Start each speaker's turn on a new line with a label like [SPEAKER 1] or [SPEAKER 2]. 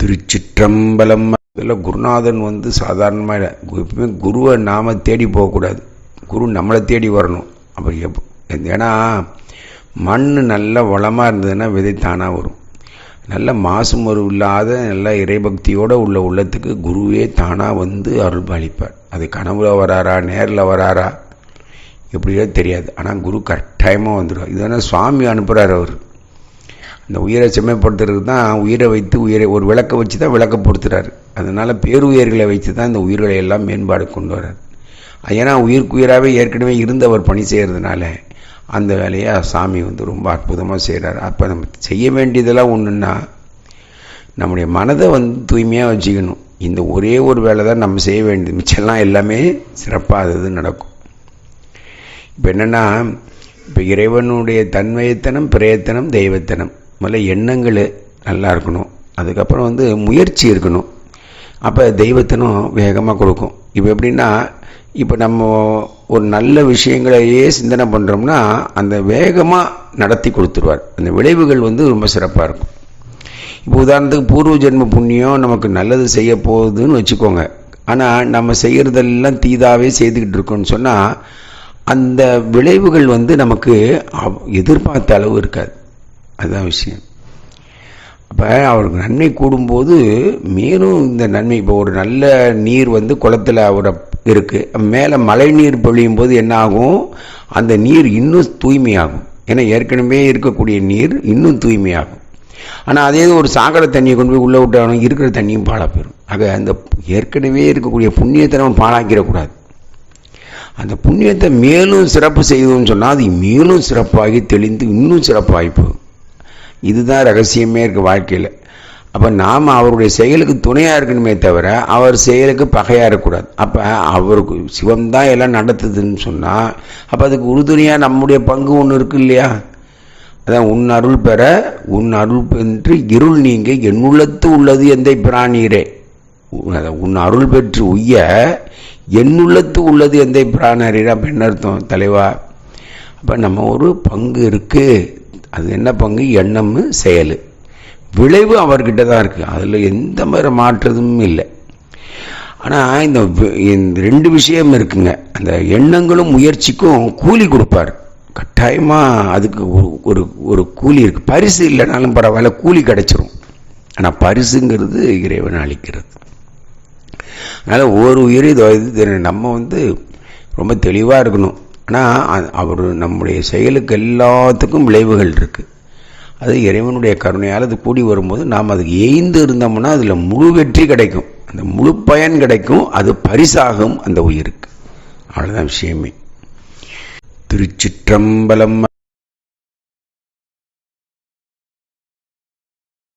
[SPEAKER 1] திருச்சிற்றம்பலம். இதில் குருநாதன் வந்து சாதாரணமாக எப்பவுமே குருவை நாம் தேடி போகக்கூடாது. குரு நம்மளை தேடி வரணும். அப்போ எப் ஏன்னா மண் நல்ல வளமாக இருந்ததுன்னா விதை தானாக வரும். நல்ல மாசுமறு இல்லாத நல்ல இறைபக்தியோடு உள்ள உள்ளத்துக்கு குருவே தானாக வந்து அருள் பாலிப்பார். அது கனவுல வராரா நேரில் வராரா? எப்படியோ தெரியாது. ஆனால் குரு கட்டாயமாக வந்துடும் இதனால் சுவாமி அனுப்புகிறார் அவர். அந்த உயிரை செம்மைப்படுத்துறதுக்கு தான் உயிரை வைத்து உயிரை ஒரு விளக்கை வச்சு தான் விளக்க பொறுத்துறாரு அதனால் பேருயிர்களை வைத்து தான் இந்த உயிர்களை எல்லாம் மேம்பாடு கொண்டு வர்றார். ஏன்னா உயிருக்குயிராகவே ஏற்கனவே இருந்தவர் பணி செய்கிறதுனால அந்த வேலையை சாமி வந்து ரொம்ப அற்புதமாக செய்கிறார் அப்போ நம்ம செய்ய வேண்டியதெல்லாம் ஒன்றுன்னா நம்முடைய மனதை வந்து தூய்மையாக வச்சுக்கணும். இந்த ஒரே ஒரு வேலை தான் நம்ம செய்ய வேண்டியது. மிச்சம்லாம் எல்லாமே சிறப்பாக அது நடக்கும். இப்போ என்னென்னா இப்போ இறைவனுடைய தன்மயத்தனம் பிரயத்தனம் தெய்வத்தனம். முதல்ல எண்ணங்கள் நல்லா இருக்கணும். அதுக்கப்புறம் வந்து முயற்சி இருக்கணும். அப்போ தெய்வத்தினும் வேகமாக கொடுக்கும். இப்போ எப்படின்னா இப்போ நம்ம ஒரு நல்ல விஷயங்களையே சிந்தனை பண்ணுறோம்னா அந்த வேகமாக நடத்தி கொடுத்துருவார். அந்த விளைவுகள் வந்து ரொம்ப சிறப்பாக இருக்கும். இப்போ உதாரணத்துக்கு பூர்வ ஜென்ம புண்ணியம் நமக்கு நல்லது செய்ய போகுதுன்னு வச்சுக்கோங்க. ஆனால் நம்ம செய்கிறதெல்லாம் தீதாவே செய்துக்கிட்டு இருக்கோம்னு சொன்னால் அந்த விளைவுகள் வந்து நமக்கு எதிர்பார்த்த அளவு இருக்காது. அதுதான் விஷயம். அப்போ அவருக்கு நன்மை கூடும்போது மேலும் இந்த நன்மை இப்போ ஒரு நல்ல நீர் வந்து குளத்தில் அவரை இருக்குது மேலே மழை நீர் பொழியும் போது என்ன ஆகும்? அந்த நீர் இன்னும் தூய்மையாகும். ஏன்னா ஏற்கனவே இருக்கக்கூடிய நீர் இன்னும் தூய்மையாகும். ஆனால் அதே ஒரு சாக்கடை தண்ணியை கொண்டு போய் உள்ளே விட்டாலும் இருக்கிற தண்ணியும் பாழாக போயிடும் ஆக அந்த ஏற்கனவே இருக்கக்கூடிய புண்ணியத்தை நம்ம பாழாக்கிடக்கூடாது. அந்த புண்ணியத்தை மேலும் சிறப்பு செய்தோம்னு சொன்னால் அது மேலும் சிறப்பாகி தெளிந்து இன்னும் சிறப்பாகி போகும். இதுதான் ரகசியமே இருக்குது வாழ்க்கையில். அப்போ நாம் அவருடைய செயலுக்கு துணையாக இருக்கணுமே தவிர அவர் செயலுக்கு பகையாக இருக்கக்கூடாது. அப்போ அவருக்கு சிவம் தான் எல்லாம் நடத்துதுன்னு சொன்னால் அப்போ அதுக்கு உறுதுணையாக நம்முடைய பங்கு ஒன்று இருக்கு இல்லையா? அதான் உன் அருள் பெற உன் அருள் பெற்று இருள் நீங்க என்னுள்ளத்து உள்ளது எந்த பிராணீரே? உன் அருள் பெற்று உய்ய என்னுள்ளத்து உள்ளது எந்த பிராணரீரா பெண் அர்த்தம் தலைவா? அப்போ நம்ம ஒரு பங்கு இருக்குது அது என்ன பங்கு? எண்ணம் செயல். விளைவு அவர்கிட்ட தான் இருக்குது அதில் எந்த மாதிரி மாற்றதும் இல்லை. ஆனால் இந்த ரெண்டு விஷயம் இருக்குங்க. அந்த எண்ணங்களும் முயற்சிக்கும் கூலி கொடுப்பார். கட்டாயமாக அதுக்கு ஒரு ஒரு கூலி இருக்குது பரிசு இல்லைனாலும் பரவாயில்ல கூலி கிடைச்சிரும். ஆனால் பரிசுங்கிறது இறைவன் அளிக்கிறது. அதனால் ஒரு உயிரி நம்ம வந்து ரொம்ப தெளிவாக இருக்கணும். ஆனால் அவர் நம்முடைய செயலுக்கு எல்லாத்துக்கும் விளைவுகள் இருக்குது அது இறைவனுடைய கருணையால் அது கூடி வரும்போது நாம் அதுக்கு எய்ந்து இருந்தோம்னா அதில் முழு வெற்றி கிடைக்கும். அந்த முழு பயன் கிடைக்கும். அது பரிசாகும் அந்த உயிருக்கு. அவ்வளோதான் விஷயமே. திருச்சிற்றம்பலம்